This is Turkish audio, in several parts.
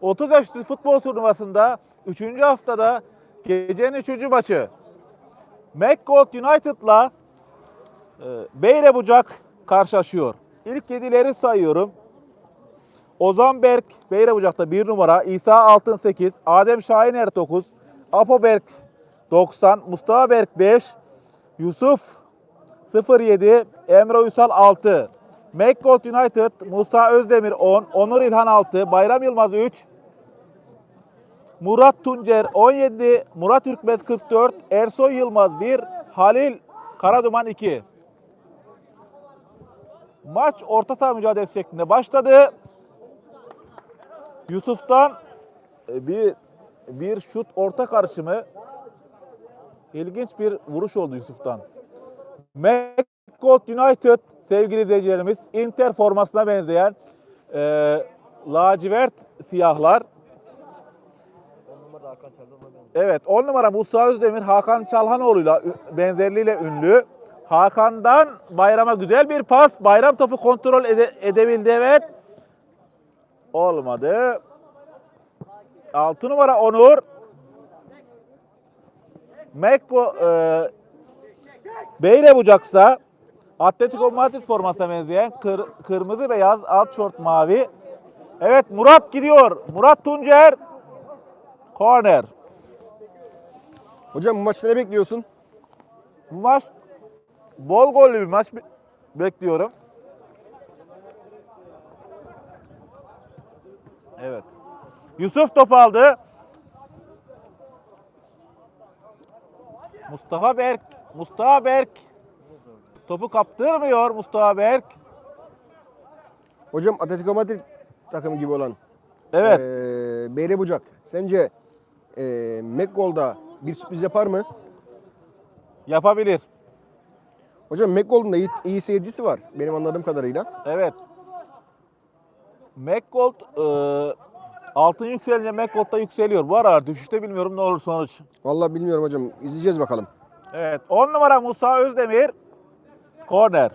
30 yaş futbol turnuvasında 3. haftada gecenin 3. maçı McGold United'la e, Beyrebucak karşılaşıyor. İlk yedileri sayıyorum. Ozan Berk Beyrebucak'ta 1 numara, İsa Altın 8, Adem Şahiner 9, Apo Berk 90, Mustafa Berk 5, Yusuf 07, Emre Uysal 6, McGold United, Musa Özdemir 10, Onur İlhan 6, Bayram Yılmaz 3, Murat Tuncer 17, Murat Ürkmez 44, Ersoy Yılmaz 1, Halil Karaduman 2. Maç orta saha mücadelesi şeklinde başladı. Yusuf'tan e, bir bir şut orta karışımı ilginç bir vuruş oldu Yusuf'tan. McGold United sevgili izleyicilerimiz Inter formasına benzeyen e, lacivert siyahlar. Evet 10 numara Musa Özdemir Hakan Çalhanoğlu'yla benzerliğiyle ünlü. Hakan'dan Bayram'a güzel bir pas. Bayram topu kontrol ede- edebildi evet. Olmadı. 6 numara Onur. Mekko e, Beyrebucaksa Atletico Madrid formasına benzeyen kır- kırmızı beyaz alt şort mavi. Evet Murat gidiyor. Murat Tuncer. Corner. Hocam bu maçta ne bekliyorsun? Bu maç bol gollü bir maç be- bekliyorum. Evet. Yusuf top aldı. Mustafa Berk. Mustafa Berk. Topu kaptırmıyor Mustafa Berk. Hocam Atletico Madrid takımı gibi olan Evet. eee Beyre Bucak. Sence eee McGold'a bir sürpriz yapar mı? Yapabilir. Hocam McGold'un da iyi, iyi seyircisi var benim anladığım kadarıyla. Evet. McGold e, altın yükselince McGold da yükseliyor. Bu aralar düşüşte bilmiyorum ne olur sonuç. Vallahi bilmiyorum hocam. İzleyeceğiz bakalım. Evet. 10 numara Musa Özdemir. Korner.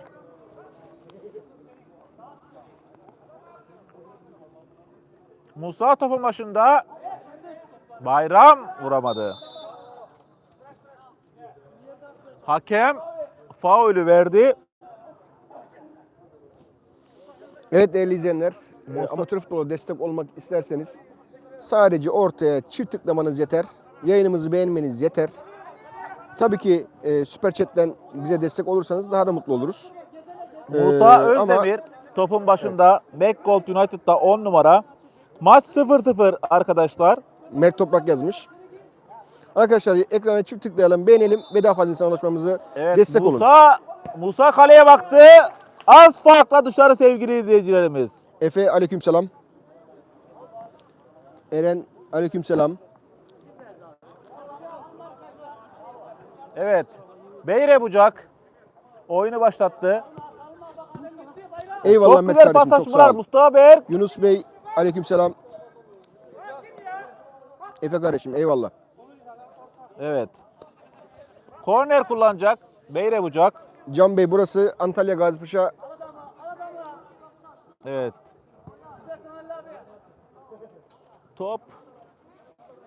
Musa topun başında. Bayram vuramadı. Hakem faulü verdi. Evet değerli izleyenler, e, Musa- amatör futbola destek olmak isterseniz sadece ortaya çift tıklamanız yeter. Yayınımızı beğenmeniz yeter. Tabii ki e, Süper Chat'ten bize destek olursanız daha da mutlu oluruz. Musa Ee, ama- Özdemir topun başında. McGold United'da 10 numara. Maç 0-0 arkadaşlar. Mert Toprak yazmış. Arkadaşlar ekrana çift tıklayalım, beğenelim ve daha fazla insan ulaşmamızı Evet, destek olun. Musa, Musa kaleye baktı. Az farkla dışarı sevgili izleyicilerimiz. Efe aleykümselam. Eren aleykümselam. Evet. Beyre Bucak oyunu başlattı. Eyvallah Çok Mert güzel kardeşim çok sağ paslaşmalar ol. Mustafa Berk. Yunus Bey aleykümselam. Efe kardeşim eyvallah. Evet. Korner kullanacak. Beyre Bucak. Can Bey burası Antalya Gazipaşa. Evet. Top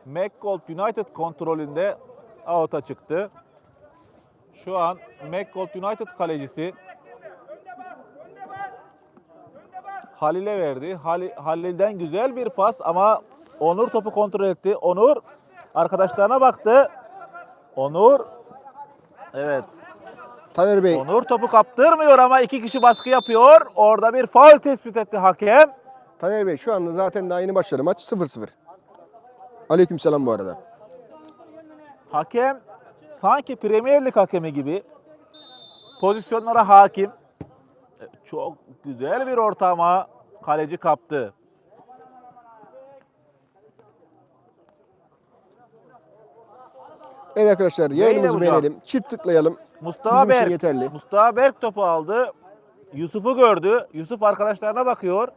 McGold United kontrolünde out'a çıktı. Şu an McGold United kalecisi Halil'e verdi. Halil, Halil'den güzel bir pas ama Onur topu kontrol etti. Onur arkadaşlarına baktı. Onur Evet. Taner Bey Onur topu kaptırmıyor ama iki kişi baskı yapıyor. Orada bir faul tespit etti hakem. Taner Bey şu anda zaten daha yeni başladı maç 0-0. Aleykümselam bu arada. Hakem sanki Premier Lig hakemi gibi pozisyonlara hakim. E, Çok güzel bir ortama kaleci kaptı. Evet arkadaşlar yayınımızı hocam? beğenelim. Çift tıklayalım. Mustafa Bizim için Berk, yeterli. Mustafa Berk topu aldı. Yusuf'u gördü. Yusuf arkadaşlarına bakıyor.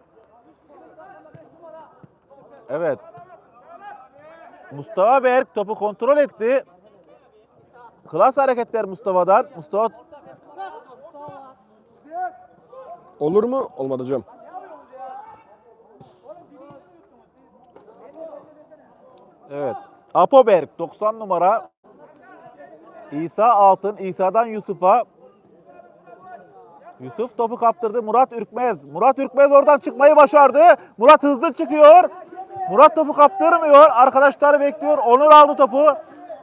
Evet. Mustafa Berk topu kontrol etti. Klas hareketler Mustafa'dan. Mustafa Olur mu? Olmadı hocam. Evet. Apoberg 90 numara. İsa Altın. İsa'dan Yusuf'a. Yusuf topu kaptırdı. Murat Ürkmez. Murat Ürkmez oradan çıkmayı başardı. Murat hızlı çıkıyor. Murat topu kaptırmıyor. Arkadaşları bekliyor. Onur aldı topu.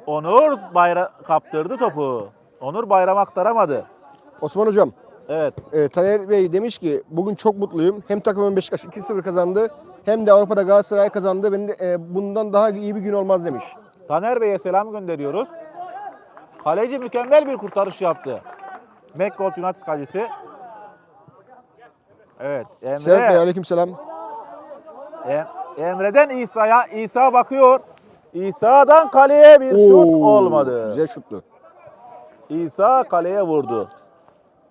Onur bayra kaptırdı topu. Onur bayram aktaramadı. Osman Hocam, Evet. e, Taner Bey demiş ki bugün çok mutluyum. Hem takımın Beşiktaş 2-0 kazandı hem de Avrupa'da Galatasaray kazandı. Ben de e, bundan daha iyi bir gün olmaz demiş. Taner Bey'e selam gönderiyoruz. Kaleci mükemmel bir kurtarış yaptı. McGold United kalecisi. Evet. Serhat Bey Emre. aleykümselam. Em- Emre'den İsa'ya. İsa bakıyor. İsa'dan kaleye bir şut Oo, olmadı. Güzel şuttu. İsa kaleye vurdu.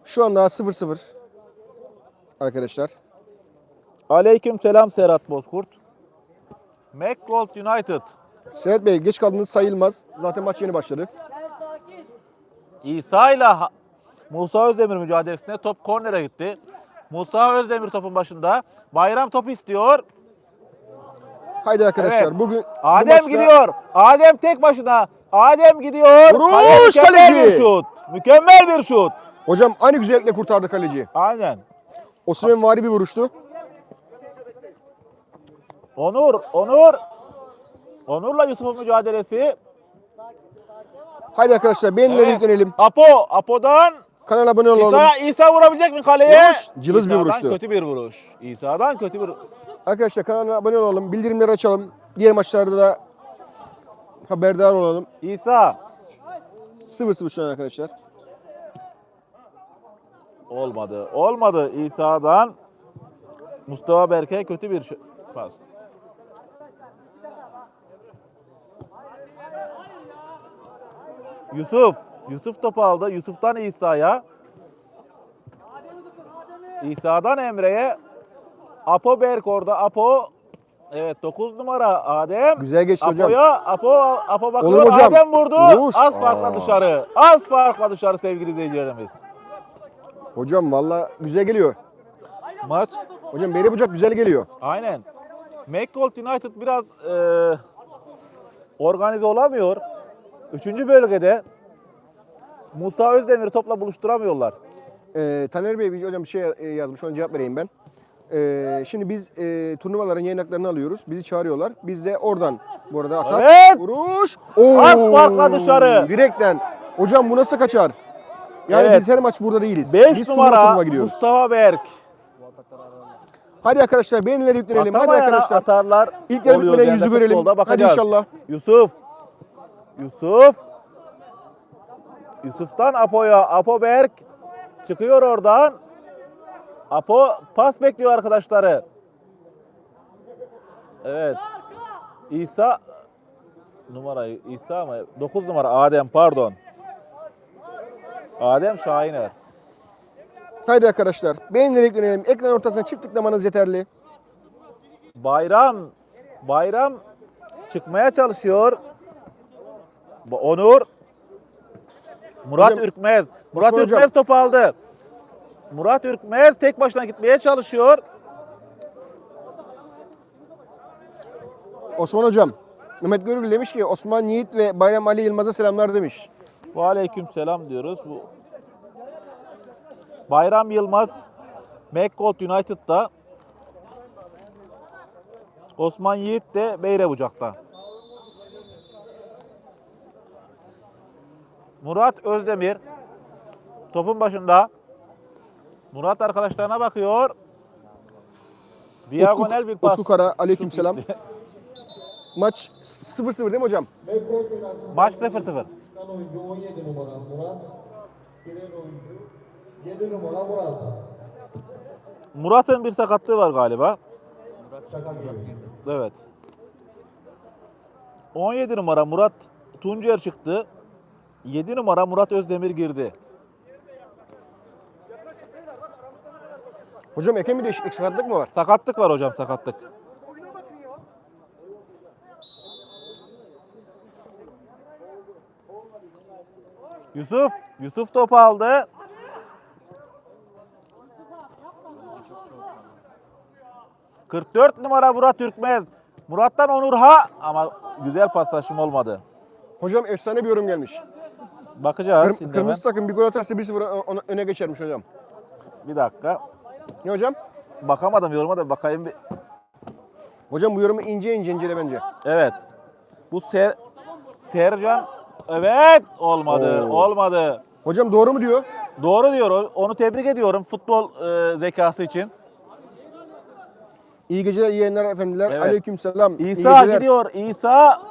Şu an daha 0-0 arkadaşlar. Aleyküm selam Serhat Bozkurt. McGold United. Serhat Bey geç kaldığınız sayılmaz. Zaten maç yeni başladı. İsa ile Musa Özdemir mücadelesinde top kornere gitti. Musa Özdemir topun başında. Bayram top istiyor. Haydi arkadaşlar Evet. bugün bu Adem maçta- gidiyor. Adem tek başına. Adem gidiyor. Vuruş kaleci. bir şut. Mükemmel bir şut. Hocam aynı güzellikle kurtardı kaleci. Aynen. Osimhen vari bir vuruştu. Onur, Onur. Onur'la Yusuf'un mücadelesi. Haydi arkadaşlar beğenileri Evet. yüklenelim. Apo, Apo'dan Kanala abone olalım. İsa, İsa vurabilecek mi kaleye? Vuruş, cılız bir İsa'dan vuruştu. kötü bir vuruş. İsa'dan kötü bir Arkadaşlar kanala abone olalım. Bildirimleri açalım. Diğer maçlarda da haberdar olalım. İsa. 0-0 şu an arkadaşlar. Olmadı. Olmadı İsa'dan. Mustafa Berke kötü bir pas. Yusuf. Yusuf topu aldı. Yusuf'tan İsa'ya. İsa'dan Emre'ye. Apo Berk orada. Apo. Evet 9 numara Adem. Güzel geçti hocam. Apo'ya. Apo, Apo bakıyor. Olur hocam. Adem vurdu. Vuruş. Az farkla Aa. dışarı. Az farkla dışarı sevgili izleyicilerimiz. Hocam valla güzel geliyor. Maç Hocam Beyri Bucak güzel geliyor. aynen. McColt United biraz e, organize olamıyor. Üçüncü bölgede Musa Özdemir topla buluşturamıyorlar. Ee, Taner Bey bir- hocam bir şey e, yazmış. Ona cevap vereyim ben. Ee, şimdi biz e, turnuvaların yayın haklarını alıyoruz. Bizi çağırıyorlar. Biz de oradan bu arada atak. Evet. Vuruş. Oo, Az farkla dışarı. Direkten. Hocam bu nasıl kaçar? Yani Evet. biz her maç burada değiliz. 5 biz turnuva numara turnuva gidiyoruz. Mustafa Berk. Hadi arkadaşlar beğenileri yüklenelim. Hadi Atamayana arkadaşlar. atarlar. İlk yarı oluyor bitmeden genelde yüzü görelim. futbolda. Hadi Bakacağız. inşallah. Yusuf. Yusuf. Yusuf'tan Apo'ya. Apo Berk. Çıkıyor oradan. Apo pas bekliyor arkadaşları. Evet. İsa numara İsa mı? 9 numara Adem pardon. Adem Şahiner. Haydi arkadaşlar. Beğenileri yüklenelim. Ekran ortasına çift tıklamanız yeterli. Bayram Bayram çıkmaya çalışıyor. Onur Murat Hocam, Ürkmez. Murat Osman Ürkmez hocam. topu aldı. Murat Ürkmez tek başına gitmeye çalışıyor. Osman hocam. Mehmet Görgül demiş ki Osman Yiğit ve Bayram Ali Yılmaz'a selamlar demiş. Ve aleyküm selam diyoruz. Bu Bayram Yılmaz McColt United'da Osman Yiğit de Beyrebucak'ta. Murat Özdemir topun başında. Murat arkadaşlarına bakıyor. Diagonal bir pas. Utku Kara aleykümselam. Maç 0-0 değil mi hocam? Maç 0-0. Çıkan oyuncu 17 numara Murat. Giren oyuncu 7 numara Murat. Murat'ın bir sakatlığı var galiba. Evet. 17 numara Murat Tuncer çıktı. 7 numara Murat Özdemir girdi. Hocam Ekrem bir değişiklik sakatlık mı var? Sakatlık var hocam sakatlık. Yusuf, Yusuf topu aldı. ...44 numara Murat Ürkmez. Murat'tan Onur'a ama güzel paslaşım olmadı. Hocam efsane bir yorum gelmiş. Bakacağız şimdi kırmızı takım bir gol atarsa 1-0 ona- öne geçermiş hocam. hemen. Bir dakika. Ne hocam? Bakamadım yoruma da bakayım bir. Hocam bu yorumu ince ince incele bence. Evet. Bu Ser Sercan evet olmadı. Oo. Olmadı. Hocam doğru mu diyor? Doğru diyor. Onu tebrik ediyorum futbol e, zekası için. İyi geceler, iyi yayınlar efendiler. Evet. Aleykümselam. iyi İsa geceler. gidiyor. İsa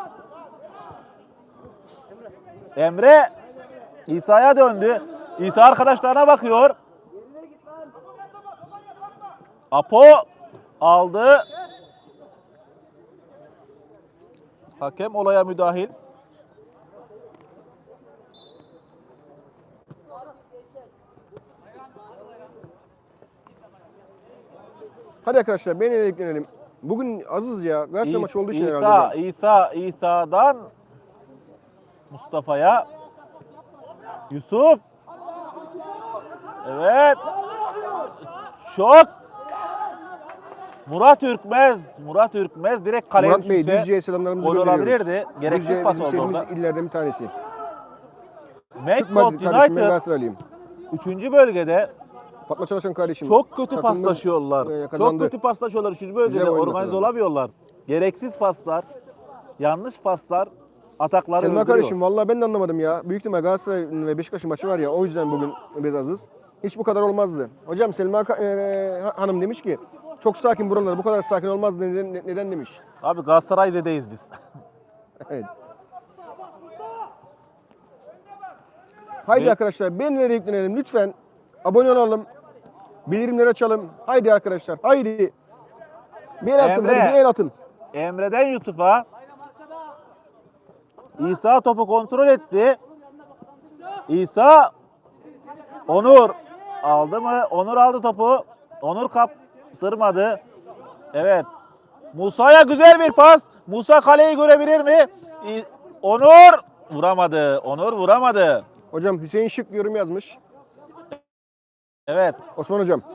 Emre İsa'ya döndü. İsa arkadaşlarına bakıyor. Apo aldı. Hakem olaya müdahil. Hadi arkadaşlar beğenelim, eklenelim. Bugün azız ya. Galatasaray maçı olduğu için İsa, herhalde. İsa, İsa'dan Mustafa'ya Yusuf. Evet. Şok. Murat Ürkmez. Murat Ürkmez direkt kaleye Murat Bey, düşürse Düzce'ye selamlarımızı gol gönderiyoruz. olabilirdi. Gereksiz Düzce pas bizim oldu sevdiğimiz orada. illerden bir tanesi. Türk Madrid kardeşim ben United Galatasaraylıyım. 3. bölgede Fatma Çalışan kardeşim. çok kötü takımımız, paslaşıyorlar. e, Çok kazandı. kötü paslaşıyorlar 3. Güzel bölgede. oyunla Organize olamıyorlar. Gereksiz paslar, yanlış paslar atakları Selma öldürüyor. kardeşim vallahi ben de anlamadım ya. Büyük ihtimal Galatasaray ve Beşiktaş'ın maçı var ya o yüzden bugün biraz azız. Hiç bu kadar olmazdı. Hocam Selma Ka- e, ha- Hanım demiş ki çok sakin buralar bu kadar sakin olmazdı neden, ne- neden demiş. Abi Galatasaray'deyiz biz. Evet. Haydi Ve- arkadaşlar beğenileri yüklenelim lütfen. Abone olalım. Bildirimleri açalım. Haydi arkadaşlar haydi. Bir el atın Emre. hadi bir el atın. Emre'den Yusuf'a İsa topu kontrol etti. İsa Onur aldı mı? Onur aldı topu. Onur kaptırmadı. Evet. Musa'ya güzel bir pas. Musa kaleyi görebilir mi? Onur vuramadı. Onur vuramadı. Hocam Hüseyin Şık yorum yazmış. Evet. Osman hocam.